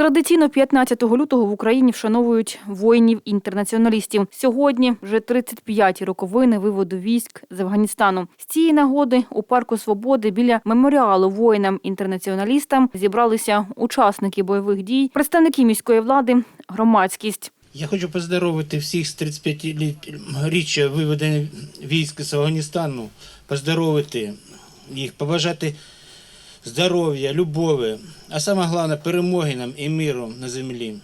Традиційно 15 лютого в Україні вшановують воїнів-інтернаціоналістів. Сьогодні вже 35-ті роковини виводу військ з Афганістану. З цієї нагоди у парку Свободи біля меморіалу воїнам-інтернаціоналістам зібралися учасники бойових дій, представники міської влади, громадськість. Я хочу поздоровити всіх з 35-річчя виведення військ з Афганістану, поздоровити їх, побажати здоров'я, любові, а саме головне перемоги нам і миру на землі.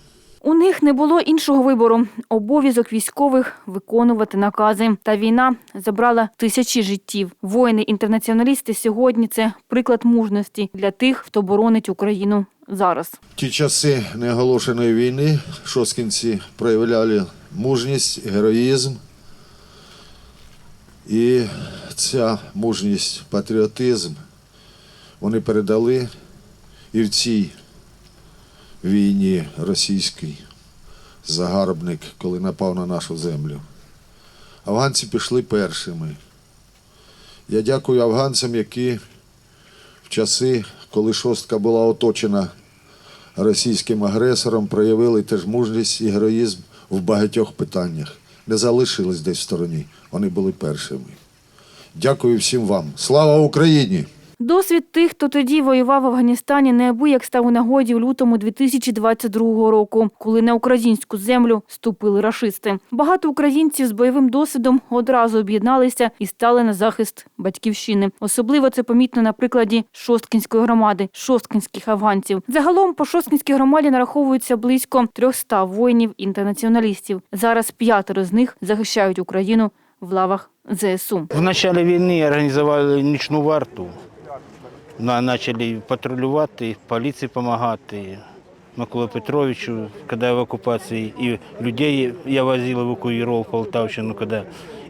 У них не було іншого вибору. Обов'язок військових виконувати накази. Та війна забрала тисячі життів. Воїни-інтернаціоналісти сьогодні це приклад мужності для тих, хто боронить Україну зараз. Ті часи неоголошеної війни шосткінці проявляли мужність, героїзм. І ця мужність, патріотизм вони передали і в цій війні російській загарбник, коли напав на нашу землю. Афганці пішли першими. Я дякую афганцям, які в часи, коли шостка була оточена російським агресором, проявили теж мужність і героїзм в багатьох питаннях. Не залишились десь в стороні. Вони були першими. Дякую всім вам. Слава Україні! Досвід тих, хто тоді воював в Афганістані, неабияк став у нагоді в лютому 2022 року, коли на українську землю ступили рашисти. Багато українців з бойовим досвідом одразу об'єдналися і стали на захист батьківщини. Особливо це помітно на прикладі Шосткінської громади, шосткінських афганців. Загалом по Шосткінській громаді нараховується близько 300 воїнів-інтернаціоналістів. Зараз п'ятеро з них захищають Україну в лавах ЗСУ. В начале війни організували нічну варту. На- Почали патрулювати, поліції допомагати. Миколу Петровичу, коли в оккупации, и людей я возил, эвакуировал в Полтавщину, когда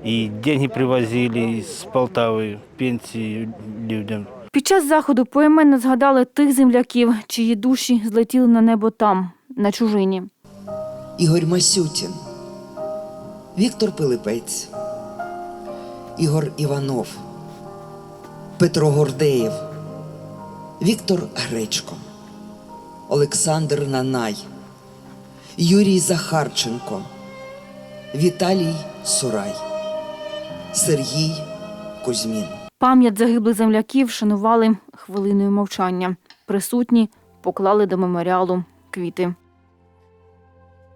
и деньги привозили з Полтави, пенсії людям. Під час заходу поіменно згадали тих земляків, чиї душі злетіли на небо там, на чужині. Ігор Масютін, Віктор Пилипець, Ігор Іванов, Петро Гордеєв, Віктор Гречко, Олександр Нанай, Юрій Захарченко, Віталій Сурай, Сергій Кузьмін. Пам'ять загиблих земляків шанували хвилиною мовчання. Присутні поклали до меморіалу квіти.